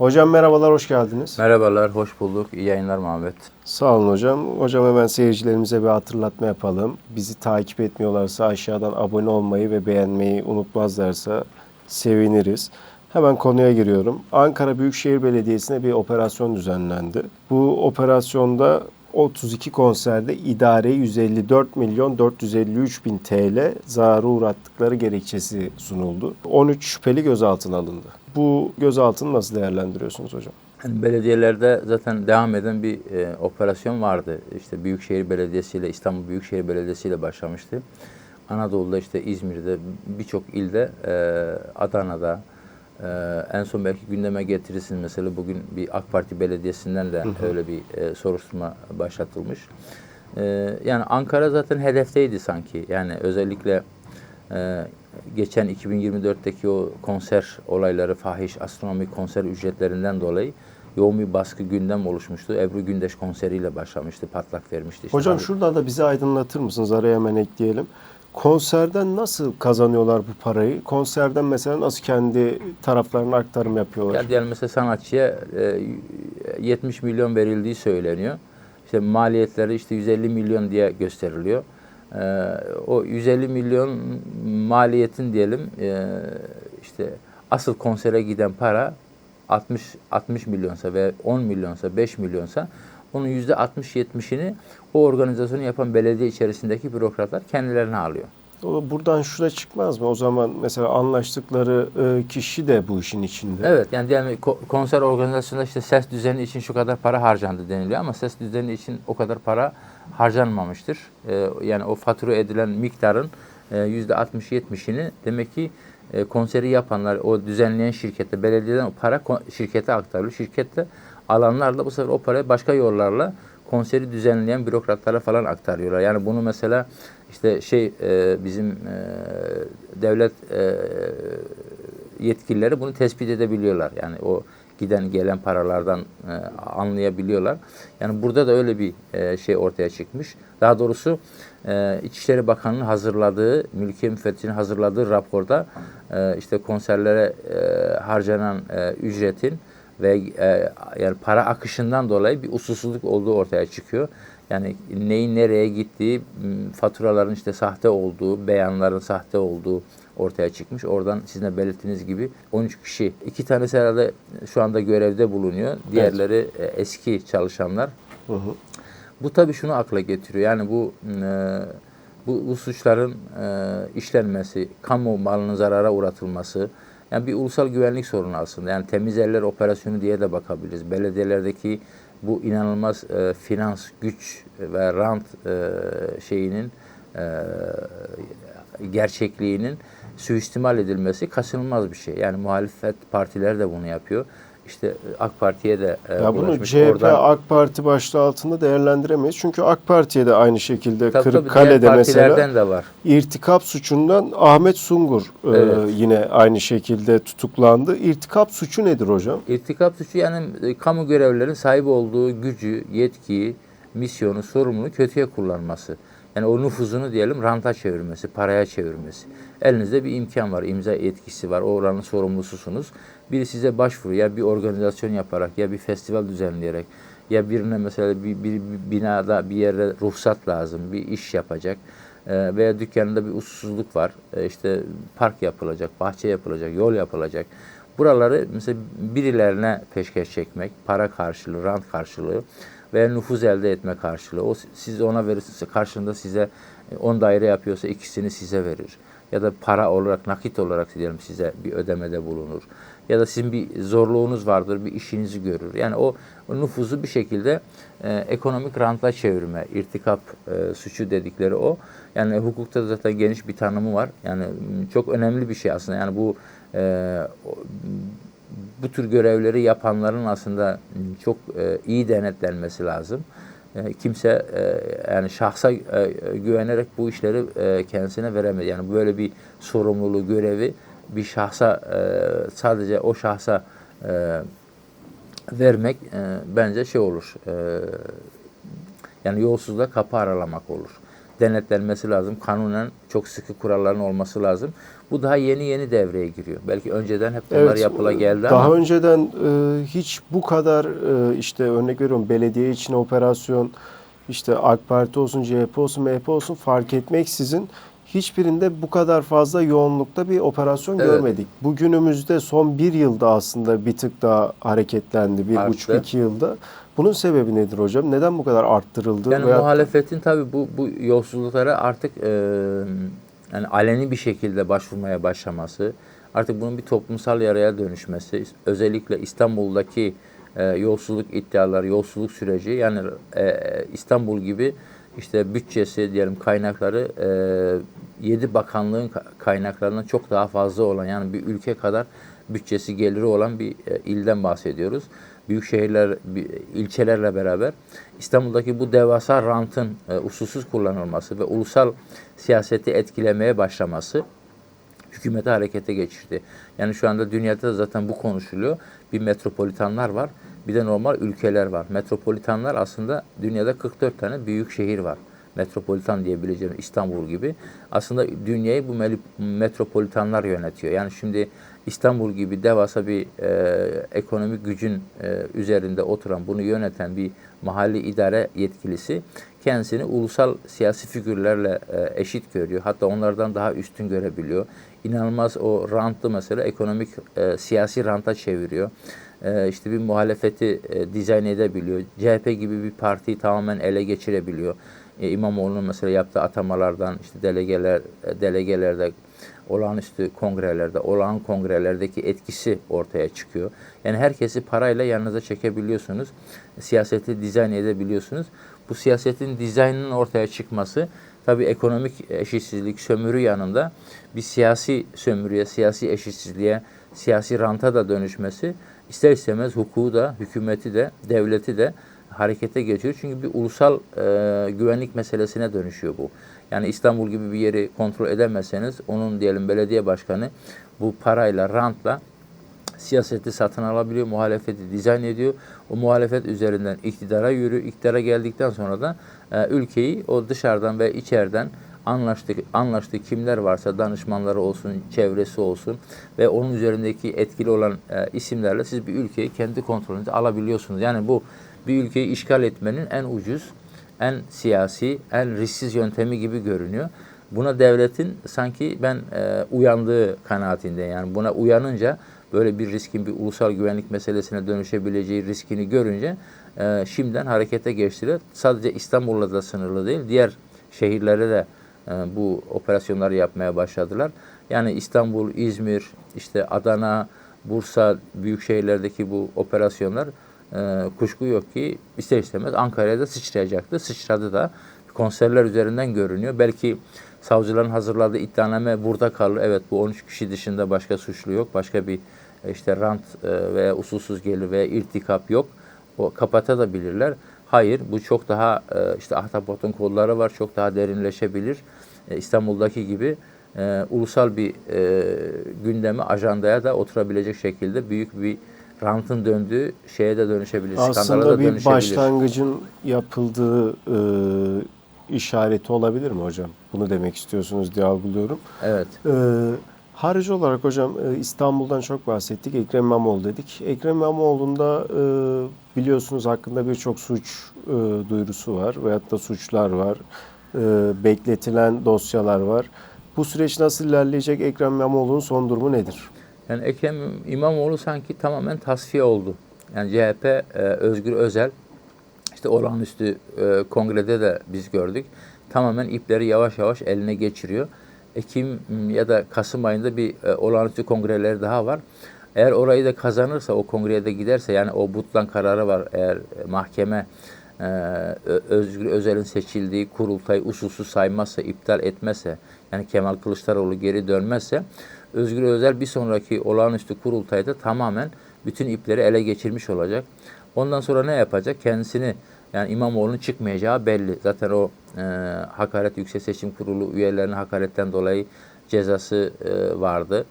Hocam merhabalar, hoş geldiniz. Merhabalar, hoş bulduk. İyi yayınlar Muhammed. Sağ olun hocam. Hocam hemen seyircilerimize bir hatırlatma yapalım. Bizi takip etmiyorlarsa aşağıdan abone olmayı ve beğenmeyi unutmazlarsa seviniriz. Hemen konuya giriyorum. Ankara Büyükşehir Belediyesi'ne bir operasyon düzenlendi. Bu operasyonda 32 konserde idare 154 milyon 453 bin TL zarara uğrattıkları gerekçesi sunuldu. 13 şüpheli gözaltına alındı. Bu gözaltını nasıl değerlendiriyorsunuz hocam? Yani belediyelerde zaten devam eden bir e, operasyon vardı. İşte Büyükşehir Belediyesi ile İstanbul Büyükşehir Belediyesi ile başlamıştı. Anadolu'da işte İzmir'de birçok ilde e, Adana'da e, en son belki gündeme getirirsin mesela bugün bir AK Parti belediyesinden de öyle bir e, soruşturma başlatılmış. E, yani Ankara zaten hedefteydi sanki. Yani özellikle e, geçen 2024'teki o konser olayları, fahiş astronomik konser ücretlerinden dolayı yoğun bir baskı gündem oluşmuştu. Ebru Gündeş konseriyle başlamıştı, patlak vermişti. İşte Hocam şurada da bizi aydınlatır mısınız? Araya hemen ekleyelim. Konserden nasıl kazanıyorlar bu parayı? Konserden mesela nasıl kendi taraflarına aktarım yapıyorlar? Ya diyelim mesela sanatçıya e, 70 milyon verildiği söyleniyor. İşte maliyetleri işte 150 milyon diye gösteriliyor. E, o 150 milyon maliyetin diyelim e, işte asıl konsere giden para 60 60 milyonsa ve 10 milyonsa 5 milyonsa onun yüzde 60-70'ini o organizasyonu yapan belediye içerisindeki bürokratlar kendilerine alıyor. O Buradan şuraya çıkmaz mı? O zaman mesela anlaştıkları e, kişi de bu işin içinde. Evet yani diyelim ko- konser organizasyonunda işte ses düzeni için şu kadar para harcandı deniliyor ama ses düzeni için o kadar para harcanmamıştır. Ee, yani o fatura edilen miktarın e, yüzde 60-70'ini demek ki e, konseri yapanlar, o düzenleyen şirkete, belediyeden o para şirkete aktarılıyor. Şirkette alanlarla bu sefer o parayı başka yollarla konseri düzenleyen bürokratlara falan aktarıyorlar. Yani bunu mesela işte şey e, bizim e, devlet e, yetkilileri bunu tespit edebiliyorlar. Yani o giden gelen paralardan e, anlayabiliyorlar. Yani burada da öyle bir e, şey ortaya çıkmış. Daha doğrusu e, İçişleri Bakanı'nın hazırladığı, Mülkiye Müfettişi'nin hazırladığı raporda e, işte konserlere e, harcanan e, ücretin ve e, yani para akışından dolayı bir usulsüzlük olduğu ortaya çıkıyor. Yani neyin nereye gittiği, faturaların işte sahte olduğu, beyanların sahte olduğu ortaya çıkmış. Oradan sizin de belirttiğiniz gibi 13 kişi, iki tanesi herhalde şu anda görevde bulunuyor. Diğerleri e, eski çalışanlar. Hı hı. Bu tabii şunu akla getiriyor. Yani bu e, bu, bu suçların e, işlenmesi, kamu malının zarara uğratılması, yani bir ulusal güvenlik sorunu aslında. Yani temiz eller operasyonu diye de bakabiliriz. Belediyelerdeki bu inanılmaz e, finans, güç ve rant e, şeyinin e, gerçekliğinin suistimal edilmesi kaçınılmaz bir şey. Yani muhalefet partileri de bunu yapıyor. İşte e, AK Parti'ye de e, Ya bunu. CHP, Oradan- AK Parti başlığı altında değerlendiremeyiz. Çünkü AK Parti'ye de aynı şekilde Tabii tabii, Kırıkkale'de mesela partilerden de var. irtikap suçundan Ahmet Sungur e, Evet. yine aynı şekilde tutuklandı. İrtikap suçu nedir hocam? İrtikap suçu yani e, kamu görevlilerin sahip olduğu gücü, yetkiyi, misyonu, sorumluluğu kötüye kullanması. Yani o nüfuzunu diyelim ranta çevirmesi, paraya çevirmesi. Elinizde bir imkan var, imza yetkisi var, o oranın sorumlususunuz. Biri size başvuruyor, ya bir organizasyon yaparak, ya bir festival düzenleyerek, ya birine mesela bir, bir, bir binada bir yere ruhsat lazım, bir iş yapacak. Ee, veya dükkanında bir usulsüzlük var. Ee, işte park yapılacak, bahçe yapılacak, yol yapılacak. Buraları mesela birilerine peşkeş çekmek, para karşılığı, rant karşılığı veya nüfuz elde etme karşılığı. O siz ona verirse karşında size 10 daire yapıyorsa ikisini size verir. Ya da para olarak, nakit olarak diyelim size bir ödemede bulunur. Ya da sizin bir zorluğunuz vardır, bir işinizi görür. Yani o, o nüfuzu bir şekilde e, ekonomik rantla çevirme, irtikap e, suçu dedikleri o. Yani hukukta zaten geniş bir tanımı var. Yani çok önemli bir şey aslında. Yani bu e, bu tür görevleri yapanların aslında çok e, iyi denetlenmesi lazım. E, kimse e, yani şahsa e, güvenerek bu işleri e, kendisine veremez. Yani böyle bir sorumluluğu, görevi bir şahsa e, sadece o şahsa e, vermek e, bence şey olur. E, yani yolsuzluğa kapı aralamak olur. Denetlenmesi lazım. Kanunen çok sıkı kuralların olması lazım. Bu daha yeni yeni devreye giriyor. Belki önceden hep bunlar yapıla geldi daha ama önceden e, hiç bu kadar e, işte örnek veriyorum belediye için operasyon işte AK Parti olsun, CHP olsun, MHP olsun fark etmeksizin hiçbirinde bu kadar fazla yoğunlukta bir operasyon Evet. görmedik. Bugünümüzde son bir yılda aslında bir tık daha hareketlendi. Bir Arttı. buçuk iki yılda. Bunun sebebi nedir hocam? Neden bu kadar arttırıldı? yani da- muhalefetin tabii bu bu yolsuzluklara artık e, yani aleni bir şekilde başvurmaya başlaması, artık bunun bir toplumsal yaraya dönüşmesi, özellikle İstanbul'daki e, yolsuzluk iddiaları, yolsuzluk süreci yani e, İstanbul gibi işte bütçesi diyelim kaynakları e, 7 bakanlığın ka- kaynaklarından çok daha fazla olan yani bir ülke kadar bütçesi geliri olan bir e, ilden bahsediyoruz. Büyük şehirler, ilçelerle beraber İstanbul'daki bu devasa rantın e, usulsüz kullanılması ve ulusal siyaseti etkilemeye başlaması hükümeti harekete geçirdi. Yani şu anda dünyada da zaten bu konuşuluyor. Bir metropolitanlar var, bir de normal ülkeler var. Metropolitanlar aslında dünyada 44 tane büyük şehir var. Metropolitan diyebileceğim İstanbul gibi. Aslında dünyayı bu metropolitanlar yönetiyor. Yani şimdi İstanbul gibi devasa bir e, ekonomik gücün e, üzerinde oturan, bunu yöneten bir mahalli idare yetkilisi kendisini ulusal siyasi figürlerle e, eşit görüyor. Hatta onlardan daha üstün görebiliyor. İnanılmaz o rantlı mesela ekonomik e, siyasi ranta çeviriyor. E, işte bir muhalefeti e, dizayn edebiliyor. CHP gibi bir partiyi tamamen ele geçirebiliyor. E, İmamoğlu'nun mesela yaptığı atamalardan işte delegeler e, delegelerde olağanüstü kongrelerde, olağan kongrelerdeki etkisi ortaya çıkıyor. Yani herkesi parayla yanınıza çekebiliyorsunuz. Siyaseti dizayn edebiliyorsunuz. Bu siyasetin dizaynının ortaya çıkması tabii ekonomik eşitsizlik, sömürü yanında bir siyasi sömürüye, siyasi eşitsizliğe, siyasi ranta da dönüşmesi ister istemez hukuku da, hükümeti de, devleti de harekete geçiyor. Çünkü bir ulusal e, güvenlik meselesine dönüşüyor bu. Yani İstanbul gibi bir yeri kontrol edemezseniz onun diyelim belediye başkanı bu parayla, rantla siyaseti satın alabiliyor, muhalefeti dizayn ediyor. O muhalefet üzerinden iktidara yürüyor. İktidara geldikten sonra da e, ülkeyi o dışarıdan ve içeriden anlaştık anlaştığı kimler varsa danışmanları olsun, çevresi olsun ve onun üzerindeki etkili olan e, isimlerle siz bir ülkeyi kendi kontrolünüze alabiliyorsunuz. Yani bu bir ülkeyi işgal etmenin en ucuz, en siyasi, en risksiz yöntemi gibi görünüyor. Buna devletin sanki ben e, uyandığı kanaatinde yani buna uyanınca böyle bir riskin bir ulusal güvenlik meselesine dönüşebileceği riskini görünce e, şimdiden harekete geçtiler. Sadece İstanbul'la da sınırlı değil, diğer şehirlere de e, bu operasyonları yapmaya başladılar. Yani İstanbul, İzmir, işte Adana, Bursa büyük şehirlerdeki bu operasyonlar e, kuşku yok ki ister istemez Ankara'ya da sıçrayacaktı. Sıçradı da konserler üzerinden görünüyor. Belki savcıların hazırladığı iddianame burada kalır. Evet bu 13 kişi dışında başka suçlu yok. Başka bir e, işte rant e, veya usulsüz gelir veya irtikap yok. O kapatabilirler. Hayır bu çok daha e, işte ahtapotun kolları var. Çok daha derinleşebilir. İstanbul'daki gibi ulusal bir gündeme, ajandaya da oturabilecek şekilde büyük bir rantın döndüğü şeye de dönüşebilir. skandala da aslında bir dönüşebilir. başlangıcın yapıldığı e, işareti olabilir mi hocam? Bunu demek istiyorsunuz diye algılıyorum. Evet. Ee, harici olarak hocam e, İstanbul'dan çok bahsettik. Ekrem İmamoğlu dedik. Ekrem İmamoğlu'nda e, biliyorsunuz hakkında birçok suç e, duyurusu var veyahut da suçlar var. E, bekletilen dosyalar var. Bu süreç nasıl ilerleyecek? Ekrem İmamoğlu'nun son durumu nedir? Yani Ekrem İmamoğlu sanki tamamen tasfiye oldu. Yani CHP, e, Özgür Özel, işte olağanüstü e, kongrede de biz gördük. Tamamen ipleri yavaş yavaş eline geçiriyor. Ekim ya da Kasım ayında bir e, olağanüstü kongreleri daha var. Eğer orayı da kazanırsa, o kongreye de giderse, yani o Butlan kararı var eğer mahkeme Özgür Özel'in seçildiği kurultay usulsüz saymazsa, iptal etmezse, yani Kemal Kılıçdaroğlu geri dönmezse, Özgür Özel bir sonraki olağanüstü kurultayda tamamen bütün ipleri ele geçirmiş olacak. Ondan sonra ne yapacak? Kendisini yani İmamoğlu'nun çıkmayacağı belli. Zaten o e, hakaret Yüksek Seçim Kurulu üyelerinin hakaretten dolayı cezası e, vardı.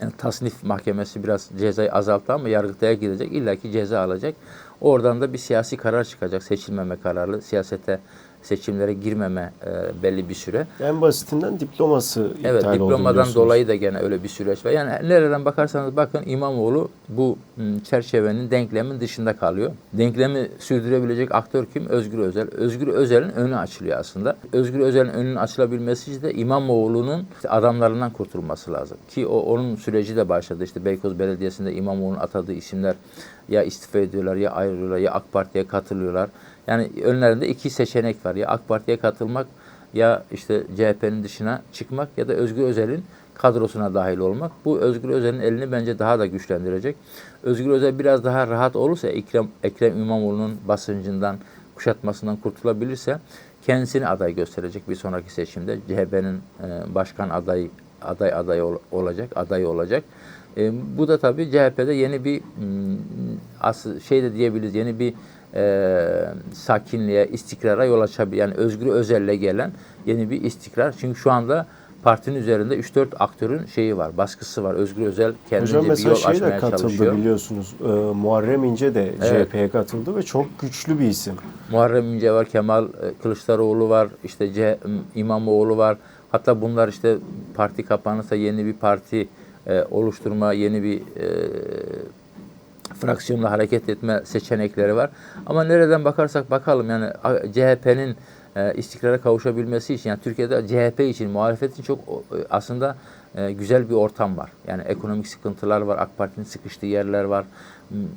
Yani tasnif mahkemesi biraz cezayı azalttı ama yargıtaya gidecek. illaki ceza alacak. Oradan da bir siyasi karar çıkacak. Seçilmeme kararı, siyasete seçimlere girmeme e, belli bir süre. En basitinden diploması iptal Evet oldu diplomadan dolayı da gene öyle bir süreç var. Yani nereden bakarsanız bakın İmamoğlu bu m, çerçevenin denklemin dışında kalıyor. Denklemi sürdürebilecek aktör kim? Özgür Özel. Özgür Özel'in önü açılıyor aslında. Özgür Özel'in önünün açılabilmesi için de İmamoğlu'nun işte adamlarından kurtulması lazım. Ki o onun süreci de başladı. İşte Beykoz Belediyesi'nde İmamoğlu'nun atadığı isimler ya istifa ediyorlar ya ayrılıyorlar ya AK Parti'ye katılıyorlar. Yani önlerinde iki seçenek var. Ya AK Parti'ye katılmak ya işte CHP'nin dışına çıkmak ya da Özgür Özel'in kadrosuna dahil olmak. Bu Özgür Özel'in elini bence daha da güçlendirecek. Özgür Özel biraz daha rahat olursa Ekrem, Ekrem İmamoğlu'nun basıncından, kuşatmasından kurtulabilirse kendisini aday gösterecek bir sonraki seçimde. CHP'nin e, başkan adayı aday aday ol- olacak, adayı olacak. E, bu da tabii CHP'de yeni bir mm, as şey de diyebiliriz, yeni bir e, sakinliğe, istikrara yol açabilir. Yani Özgür Özel'le gelen yeni bir istikrar. Çünkü şu anda partinin üzerinde 3-4 aktörün şeyi var, baskısı var. Özgür Özel kendince Hocam bir yol şey de açmaya katıldı çalışıyor. biliyorsunuz. Ee, Muharrem İnce de Evet. CHP'ye katıldı ve çok güçlü bir isim. Muharrem İnce var, Kemal e, Kılıçdaroğlu var, işte C, İmamoğlu var. Hatta bunlar işte parti kapanırsa yeni bir parti e, oluşturma, yeni bir e, fraksiyonla hareket etme seçenekleri var. Ama nereden bakarsak bakalım yani CHP'nin e, istikrara kavuşabilmesi için yani Türkiye'de CHP için muhalefet çok e, aslında e, güzel bir ortam var. Yani ekonomik sıkıntılar var, AK Parti'nin sıkıştığı yerler var,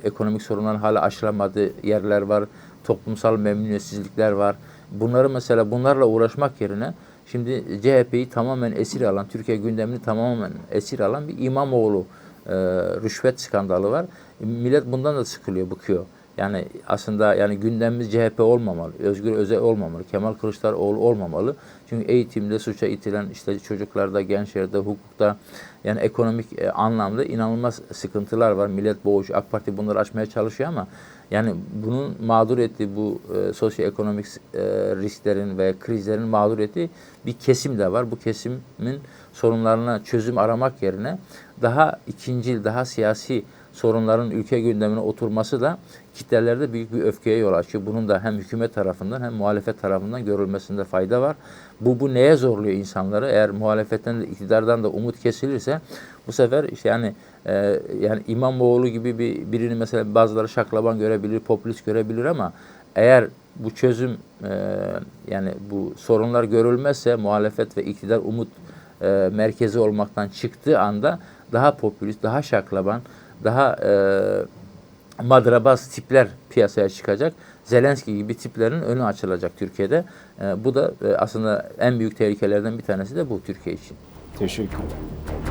ekonomik sorunların hala aşılamadığı yerler var, toplumsal memnuniyetsizlikler var. Bunları mesela bunlarla uğraşmak yerine şimdi CHP'yi tamamen esir alan, Türkiye gündemini tamamen esir alan bir İmamoğlu e, rüşvet skandalı var. Millet bundan da sıkılıyor, bıkıyor. Yani aslında yani gündemimiz CHP olmamalı, Özgür Özel olmamalı, Kemal Kılıçdaroğlu olmamalı. Çünkü eğitimde suça itilen işte çocuklarda, gençlerde, hukukta yani ekonomik e, anlamda inanılmaz sıkıntılar var. Millet boğuş, AK Parti bunları aşmaya çalışıyor ama yani bunun mağdur ettiği bu e, sosyoekonomik e, risklerin ve krizlerin mağdur ettiği bir kesim de var. Bu kesimin sorunlarına çözüm aramak yerine daha ikincil, daha siyasi sorunların ülke gündemine oturması da kitlelerde büyük bir öfkeye yol açıyor. Bunun da hem hükümet tarafından hem muhalefet tarafından görülmesinde fayda var. Bu bu neye zorluyor insanları? Eğer muhalefetten de iktidardan da umut kesilirse bu sefer işte yani e, yani İmamoğlu gibi bir birini mesela bazıları şaklaban görebilir, popülist görebilir ama eğer bu çözüm e, yani bu sorunlar görülmezse muhalefet ve iktidar umut e, merkezi olmaktan çıktığı anda daha popülist, daha şaklaban, daha e, madrabaz tipler piyasaya çıkacak. Zelenski gibi tiplerin önü açılacak Türkiye'de. E, bu da e, aslında en büyük tehlikelerden bir tanesi de bu Türkiye için. Teşekkür ederim.